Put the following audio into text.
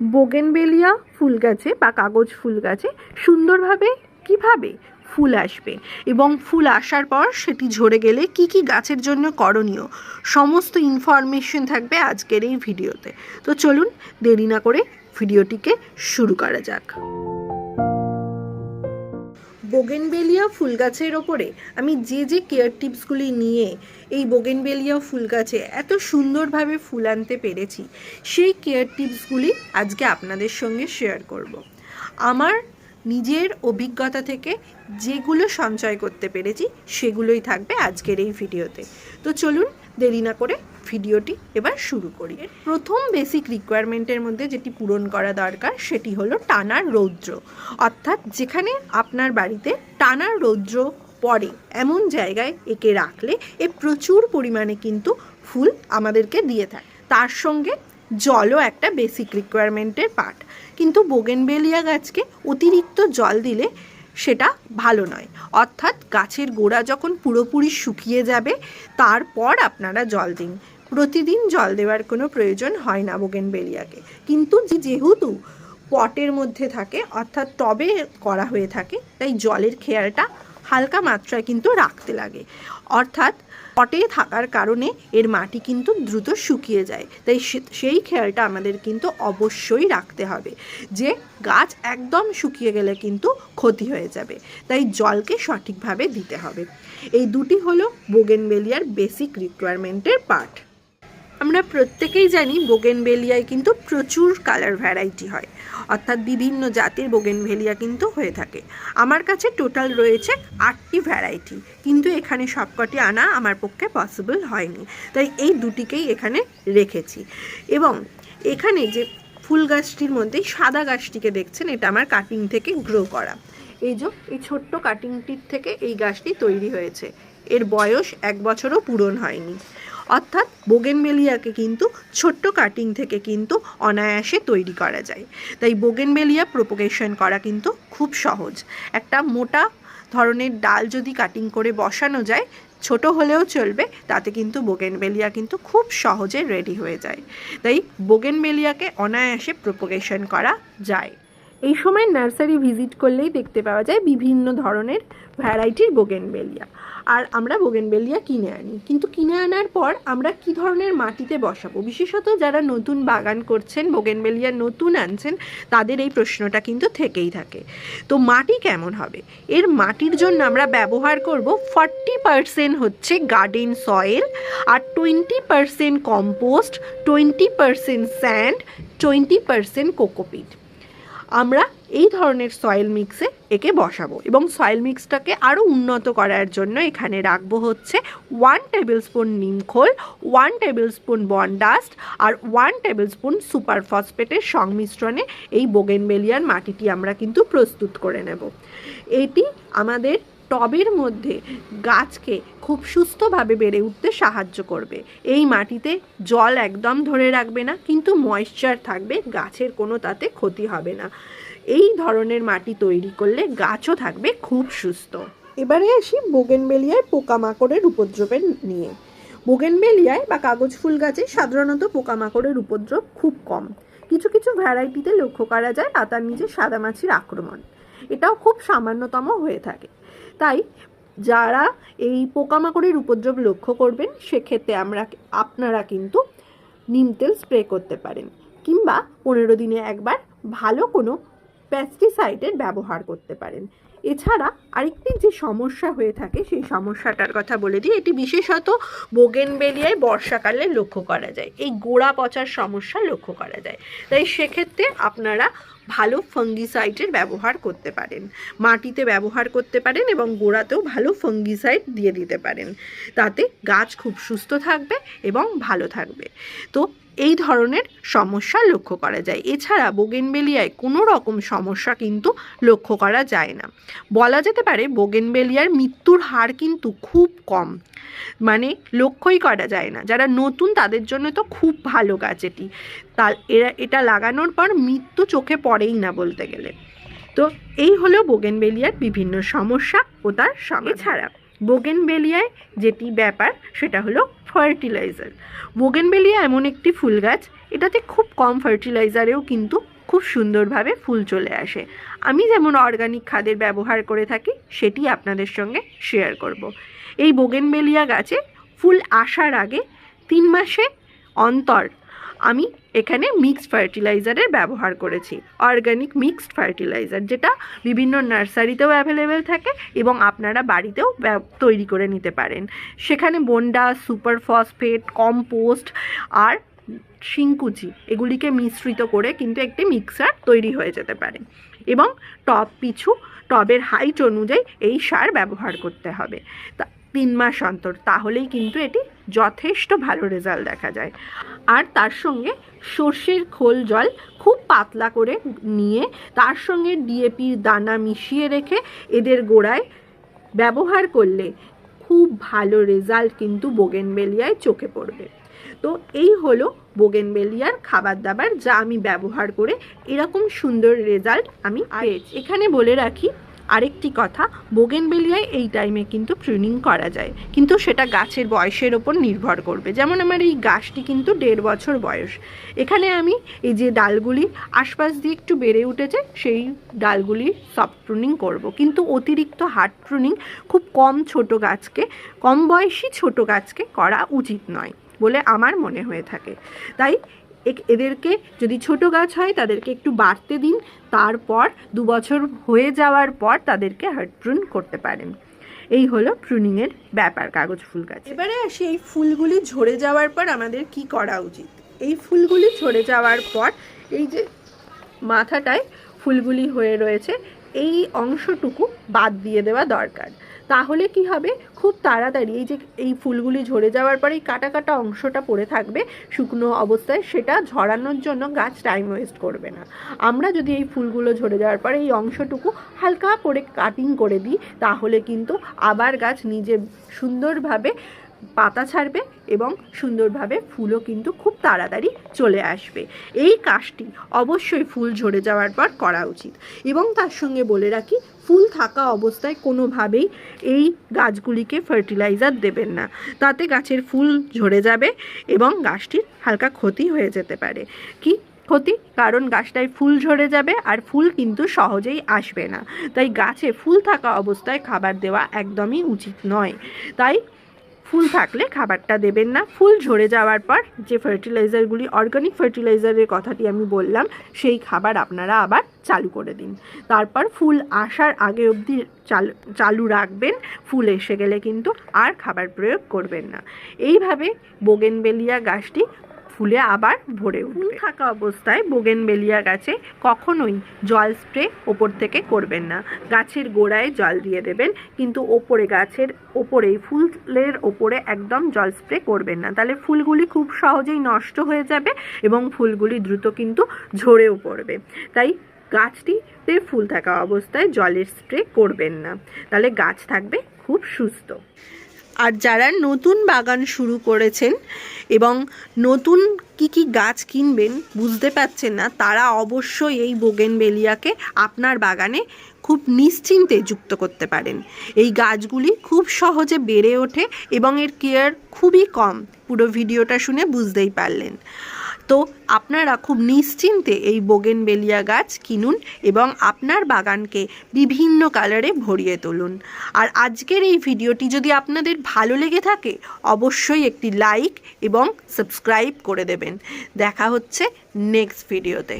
Bougainvillea ফুল গাছে বা কাগজ ফুল গাছে সুন্দরভাবে কীভাবে ফুল আসবে এবং ফুল আসার পর সেটি ঝরে গেলে কি কি গাছের জন্য করণীয় সমস্ত ইনফরমেশন থাকবে আজকের এই ভিডিওতে তো। চলুন দেরি না করে ভিডিওটিকে শুরু করা যাক। বোগেনবেলিয়া ফুল গাছের ওপরে আমি যে যে কেয়ার টিপসগুলি নিয়ে এই বোগেনবেলিয়া ফুল গাছে এত সুন্দরভাবে ফুল আনতে পেরেছি, সেই কেয়ার টিপসগুলি আজকে আপনাদের সঙ্গে শেয়ার করব। আমার নিজের অভিজ্ঞতা থেকে যেগুলো সঞ্চয় করতে পেরেছি, সেগুলোই থাকবে আজকের এই ভিডিওতে। তো চলুন দেরি না করে ভিডিওটি এবার শুরু করি। প্রথম বেসিক রিকোয়ারমেন্টের মধ্যে যেটি পূরণ করা দরকার, সেটি হলো টানার রৌদ্র। অর্থাৎ যেখানে আপনার বাড়িতে টানার রৌদ্র পড়ে, এমন জায়গায় একে রাখলে এ প্রচুর পরিমাণে কিন্তু ফুল আমাদেরকে দিয়ে থাকে। তার সঙ্গে জলও একটা বেসিক রিকোয়ারমেন্টের পার্ট কিন্তু বোগেনবেলিয়া গাছকে অতিরিক্ত জল দিলে সেটা ভালো নয়। অর্থাৎ গাছের গোড়া যখন পুরোপুরি শুকিয়ে যাবে, তারপর আপনারা জল দিন। প্রতিদিন জল দেওয়ার কোনো প্রয়োজন হয় না বোগেনবেলিয়াকে কিন্তু যেহেতু পটের মধ্যে থাকে, অর্থাৎ টবে করা হয়ে থাকে, তাই জলের খেয়ালটা হালকা মাত্রায় কিন্তু রাখতে লাগে। অর্থাৎ পটে থাকার কারণে এর মাটি কিন্তু দ্রুত শুকিয়ে যায়। তাই সেই খেয়ালটা আমাদের কিন্তু অবশ্যই রাখতে হবে যে গাছ একদম শুকিয়ে গেলে কিন্তু ক্ষতি হয়ে যাবে। তাই জলকে সঠিকভাবে দিতে হবে। এই দুটি হলো বোগেনবেলিয়ার বেসিক রিকোয়ারমেন্টের পার্ট। আমরা প্রত্যেকেই জানি বোগেনভেলিয়ায় কিন্তু প্রচুর কালার ভ্যারাইটি হয়। অর্থাৎ বিভিন্ন জাতির বোগেনভেলিয়া কিন্তু হয়ে থাকে। আমার কাছে টোটাল রয়েছে আটটি ভ্যারাইটি কিন্তু এখানে সবকটি আনা আমার পক্ষে পসিবল হয়নি। তাই এই দুটিকেই এখানে রেখেছি। এবং এখানে যে ফুল গাছটির মধ্যে সাদা গাছটিকে দেখছেন, এটা আমার কাটিং থেকে গ্রো করা। এই যে, এই ছোট্ট কাটিংটির থেকে এই গাছটি তৈরি হয়েছে। এর বয়স এক বছরও পূরণ হয়নি। অর্থাৎ বোগেনবেলিয়াকে কিন্তু ছোট্ট কাটিং থেকে কিন্তু অনায়াসে তৈরি করা যায়। তাই বোগেনবেলিয়া প্রোপোগেশন করা কিন্তু খুব সহজ। একটা মোটা ধরনের ডাল যদি কাটিং করে বসানো যায়, ছোট হলেও চলবে, তাতে কিন্তু বোগেনবেলিয়া কিন্তু খুব সহজে রেডি হয়ে যায়। তাই বোগেনবেলিয়াকে অনায়াসে প্রোপোগেশন করা যায়। এই সময় নার্সারি ভিজিট করলেই দেখতে পাওয়া যায় বিভিন্ন ধরনের ভ্যারাইটির বোগেনবেলিয়া। আর আমরা বোগেনবেলিয়া কিনে আনি। কিন্তু কিনে আনার পর আমরা কি ধরনের মাটিতে বসাবো? বিশেষত যারা নতুন বাগান করছেন, বোগেনবেলিয়া নতুন আনছেন, তাদের এই প্রশ্নটা কিন্তু থেকেই থাকে। তো মাটি কেমন হবে? এর মাটির জন্য আমরা ব্যবহার করব ফর্টি পারসেন্ট হচ্ছে গার্ডেন সয়েল, আর twenty percent compost, twenty percent sand, twenty percent cocopeat. আমরা এই ধরনের সয়েল মিক্সে একে বসাবো এবং সয়েল মিক্সটাকে আরও উন্নত করার জন্য এখানে রাখব হচ্ছে ওয়ান টেবিল স্পুন নিমখোল ওয়ান টেবিল স্পুন বনডাস্ট আর ওয়ান টেবিল স্পুন সুপার ফসফেটের সংমিশ্রণে এই বোগেনবেলিয়ার মাটিটি আমরা কিন্তু প্রস্তুত করে নেব। এটি আমাদের টবের মধ্যে গাছকে খুব সুস্থভাবে বেড়ে উঠতে সাহায্য করবে। এই মাটিতে জল একদম ধরে রাখবে না, কিন্তু ময়েশ্চার থাকবে, গাছের কোনো তাতে ক্ষতি হবে না। এই ধরনের মাটি তৈরি করলে গাছও থাকবে খুব সুস্থ। এবারে আসি বোগেনবেলিয়ায় পোকামাকড়ের উপদ্রবের নিয়ে। বোগেনবেলিয়ায় বা কাগজ ফুল গাছে সাধারণত পোকামাকড়ের উপদ্রব খুব কম। কিছু কিছু ভ্যারাইটিতে লক্ষ্য করা যায় পাতার নিচে সাদামাছির আক্রমণ। এটাও খুব সামান্যতম হয়ে থাকে। তাই যারা এই পোকামাকড়ের উপদ্রব লক্ষ্য করবেন, সেক্ষেত্রে আমরা আপনারা কিন্তু নিম তেল স্প্রে করতে পারেন কিংবা পনেরো দিনে একবার ভালো কোনো পেস্টিসাইডের ব্যবহার করতে পারেন। এছাড়া আরেকটি যে সমস্যা হয়ে থাকে, সেই সমস্যাটার কথা বলে দিই, এটি বিশেষত বোগেনবেলিয়ায় বর্ষাকালে লক্ষ্য করা যায়। এই গোড়া পচার সমস্যা লক্ষ্য করা যায়। তাই সেক্ষেত্রে আপনারা ভালো ফাঙ্গিসাইডের ব্যবহার করতে পারেন। মাটিতে ব্যবহার করতে পারেন এবং গোড়াতেও ভালো ফাঙ্গিসাইড দিয়ে দিতে পারেন। তাতে গাছ খুব সুস্থ থাকবে এবং ভালো থাকবে। তো এই ধরনের সমস্যা লক্ষ্য করা যায়। এছাড়া বোগেনবেলিয়ায় কোনো রকম সমস্যা কিন্তু লক্ষ্য করা যায় না। বলা যেতে পারে বোগেনবেলিয়ার মৃত্যুর হার কিন্তু খুব কম। মানে লক্ষ্যই করা যায় না। যারা নতুন তাদের জন্য তো খুব ভালো গাছ এটি তা এরা, এটা লাগানোর পর মৃত্যু চোখে পড়েই না বলতে গেলে। তো এই হলো বোগেনবেলিয়ার বিভিন্ন সমস্যা ও তার সঙ্গে ছাড়া বোগেনবেলিয়ায় যেটি ব্যাপার সেটা হলো ফার্টিলাইজার বোগেনবেলিয়া এমন একটি ফুল গাছ, এটাতে খুব কম ফার্টিলাইজারেও কিন্তু খুব সুন্দরভাবে ফুল চলে আসে আমি যেমন অর্গানিক খাদের ব্যবহার করে থাকি, সেটি আপনাদের সঙ্গে শেয়ার করব। এই বোগেনবেলিয়া গাছে ফুল আসার আগে তিন মাসে অন্তর আমি এখানে মিক্সড ফার্টিলাইজারের ব্যবহার করেছি। অর্গানিক মিক্সড ফার্টিলাইজার যেটা বিভিন্ন নার্সারিতেও অ্যাভেলেবেল থাকে এবং আপনারা বাড়িতেও তৈরি করে নিতে পারেন। সেখানে বন্ডা সুপার ফসফেট কম্পোস্ট আর শিংকুচি এগুলিকে মিশ্রিত করে কিন্তু একটি মিক্সার তৈরি হয়ে যেতে পারে। এবং টব পিছু, টবের হাইট অনুযায়ী এই সার ব্যবহার করতে হবে। তা তিন মাস অন্তর, তাহলেই কিন্তু এটি যথেষ্ট ভালো রেজাল্ট দেখা যায়। আর তার সঙ্গে সর্ষের খোল জল খুব পাতলা করে নিয়ে, তার সঙ্গে ডিএপির দানা মিশিয়ে রেখে এদের গোড়ায় ব্যবহার করলে খুব ভালো রেজাল্ট কিন্তু বোগেনবেলিয়ায় চোখে পড়বে। তো এই হলো বোগেনবেলিয়ার খাবার দাবার যা আমি ব্যবহার করে এরকম সুন্দর রেজাল্ট আমি পেয়েছি। এখানে বলে রাখি আরেকটি কথা, বোগেনবেলিয়ায় এই টাইমে কিন্তু প্রুনিং করা যায়। কিন্তু সেটা গাছের বয়সের ওপর নির্ভর করবে। যেমন আমার এই গাছটি কিন্তু দেড় বছর বয়স। এখানে আমি এই যে ডালগুলি আশপাশ দিয়ে একটু বেড়ে উঠেছে, সেই ডালগুলি সফট প্রুনিং করব। কিন্তু অতিরিক্ত হার্ড প্রুনিং খুব কম ছোট গাছকে, কম বয়সী ছোট গাছকে করা উচিত নয় বলে আমার মনে হয়ে থাকে। তাই এদেরকে যদি ছোট গাছ হয়, তাদেরকে একটু বাড়তে দিন। তারপর দু বছর হয়ে যাওয়ার পর তাদেরকে হার্ড প্রুন করতে পারেন। এই হলো প্রুনিংয়ের ব্যাপার কাগজ ফুল গাছ। এবারে আসি এই ফুলগুলি ঝরে যাওয়ার পর আমাদের কি করা উচিত? এই ফুলগুলি ঝরে যাওয়ার পর এই যে মাথাটায় ফুলগুলি হয়ে রয়েছে, এই অংশটুকু বাদ দিয়ে দেওয়া দরকার। তাহলে কি হবে? খুব তাড়াতাড়ি এই যে এই ফুলগুলি ঝরে যাওয়ার পরে এই কাটা কাটা অংশটা পড়ে থাকবে শুকনো অবস্থায়, সেটা ঝরানোর জন্য গাছ টাইম ওয়েস্ট করবে না। আমরা যদি এই ফুলগুলো ঝরে যাওয়ার পরে এই অংশটুকু হালকা করে কাটিং করে দিই, তাহলে কিন্তু আবার গাছ নিজে সুন্দরভাবে পাতা ছাড়বে এবং সুন্দরভাবে ফুলও কিন্তু খুব তাড়াতাড়ি চলে আসবে। এই কাজটি অবশ্যই ফুল ঝরে যাওয়ার পর করা উচিত এবং তার সঙ্গে বলে রাখি, ফুল থাকা অবস্থায় কোনোভাবেই এই গাছগুলিকে ফার্টিলাইজার দেবেন না। তাতে গাছের ফুল ঝরে যাবে এবং গাছটির হালকা ক্ষতি হয়ে যেতে পারে। কি ক্ষতি? কারণ গাছটায় ফুল ঝরে যাবে আর ফুল কিন্তু সহজেই আসবে না। তাই গাছে ফুল থাকা অবস্থায় খাবার দেওয়া একদমই উচিত নয়। তাই ফুল থাকলে খাবারটা দেবেন না। ফুল ঝরে যাওয়ার পর যে ফার্টিলাইজারগুলি অর্গানিক ফার্টিলাইজারের কথাটি আমি বললাম, সেই খাবার আপনারা আবার চালু করে দিন। তারপর ফুল আসার আগে অবধি চালু চালু রাখবেন। ফুল এসে গেলে কিন্তু আর খাবার প্রয়োগ করবেন না। এইভাবে বোগেনবেলিয়া গাছটি ফুলে আবার ভরে উঠবে। থাকা অবস্থায় বোগেনবেলিয়া গাছে কখনোই জল স্প্রে ওপর থেকে করবেন না। গাছের গোড়ায় জল দিয়ে দেবেন, কিন্তু ওপরে গাছের ওপরেই ফুলের ওপরে একদম জল স্প্রে করবেন না। তাহলে ফুলগুলি খুব সহজেই নষ্ট হয়ে যাবে এবং ফুলগুলি দ্রুত কিন্তু ঝরেও পড়বে। তাই গাছটিতে ফুল থাকা অবস্থায় জলের স্প্রে করবেন না। তাহলে গাছ থাকবে খুব সুস্থ। আর যারা নতুন বাগান শুরু করেছেন এবং নতুন কি কি গাছ কিনবেন বুঝতে পারছেন না, তারা অবশ্যই এই বোগেনবেলিয়াকে আপনার বাগানে খুব নিশ্চিন্তে যুক্ত করতে পারেন। এই গাছগুলি খুব সহজে বেড়ে ওঠে এবং এর কেয়ার খুবই কম। পুরো ভিডিওটা শুনে বুঝতেই পারলেন। তো আপনারা খুব নিশ্চিন্তে এই বোগেনবেলিয়া গাছ কিনুন এবং আপনার বাগানকে বিভিন্ন কালারে ভরিয়ে তুলুন। আর আজকের এই ভিডিওটি যদি আপনাদের ভালো লেগে থাকে, অবশ্যই একটি লাইক এবং সাবস্ক্রাইব করে দেবেন। দেখা হচ্ছে নেক্সট ভিডিওতে।